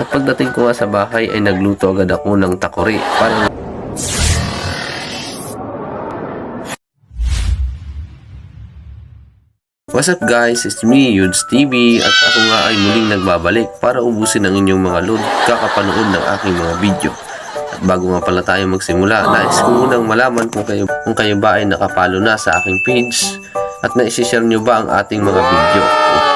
At pagdating ko nga sa bahay ay nagluto agad ako ng takori. Parang What's up guys? It's me, Yudes TV at ako nga ay muling nagbabalik para ubusin ang inyong mga load kakapanood ng aking mga video. At bago nga pala tayo magsimula, nais ko munang malaman kung kayo, kung kayo ba ay nakapalo na sa aking page at naisishare nyo ba ang ating mga video.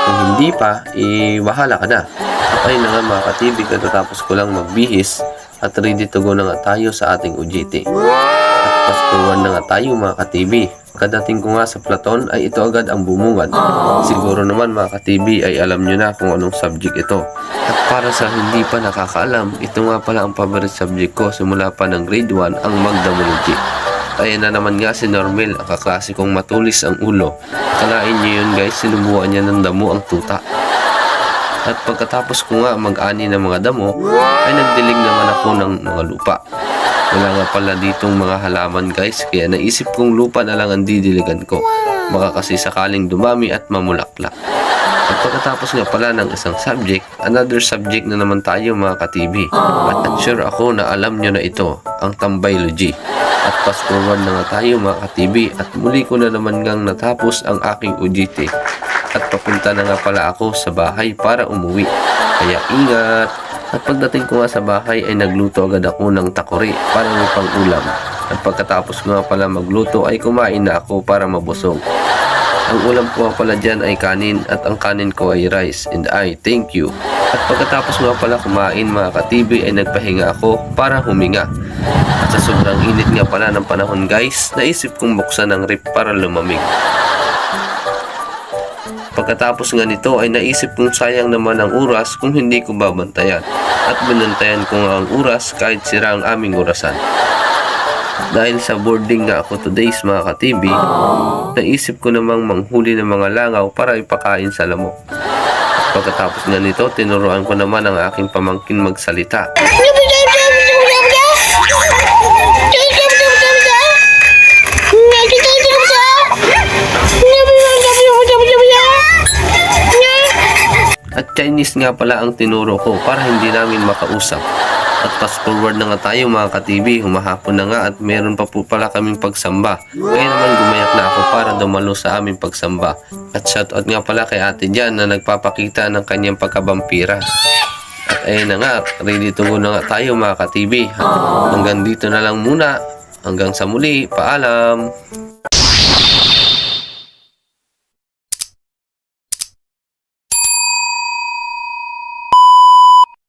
Kung hindi pa, eh, bahala ka na. Ayun na nga mga ka-TV, katatapos ko lang magbihis at ready to go na nga tayo sa ating UGT. At forward na nga tayo mga ka-TV. Kadating ko nga sa Platon ay ito agad ang bumungad. Siguro naman mga ka-TV ay alam nyo na kung anong subject ito. At para sa hindi pa nakakaalam, ito nga pala ang favorite subject ko simula pa ng grade 1 ang Magdamology. Ayan na naman nga si Normel, ang kaklasikong matulis ang ulo. Kalain nyo yun guys, sinubuan niya ng damo ang tuta. At pagkatapos ko nga mag-ani ng mga damo, ay nagdilig naman ako ng mga lupa. Wala nga pala ditong mga halaman guys, kaya naisip kong lupa na lang ang didiligan ko. Baka kasi sakaling dumami at mamulaklak. At pagkatapos nga pala ng isang subject, another subject na naman tayo mga ka-TV. At sure ako na alam nyo na ito, ang tambayology. At fast forward na nga tayo mga ka-TV at muli ko na naman ngang natapos ang aking UGT. At papunta na nga pala ako sa bahay para umuwi. Kaya ingat! At pagdating ko nga sa bahay ay nagluto agad ako ng takori para may pang ulam. At pagkatapos ko nga pala magluto ay kumain na ako para mabusog. Ang ulam ko nga pala dyan ay kanin at ang kanin ko ay rice and I thank you. At pagkatapos nga pala kumain mga ka-TV ay nagpahinga ako para huminga. At sa sobrang init nga pala ng panahon guys, naisip kong buksan ang rip para lumamig. Pagkatapos nga nito ay naisip kong sayang naman ang oras kung hindi ko babantayan. At binantayan ko nga ang oras kahit sira ang aming orasan. Dahil sa boarding nga ako today's mga ka-TV, naisip ko namang manghuli ng mga langaw para ipakain sa lamok. Pagkatapos nga nito, tinuruan ko naman ang aking pamangkin magsalita. Chinese nga pala ang tinuro ko para hindi namin makausap. At fast forward na nga tayo mga ka-TV, humahapon na nga at meron pa po pala kaming pagsamba. Kaya naman gumayak na ako para dumalo sa aming pagsamba. At shoutout nga pala kay ate Jan na nagpapakita ng kanyang pagkabampira. At ayun na nga, ready to go na nga tayo mga ka-TV. Hanggang dito na lang muna. Hanggang sa muli, paalam!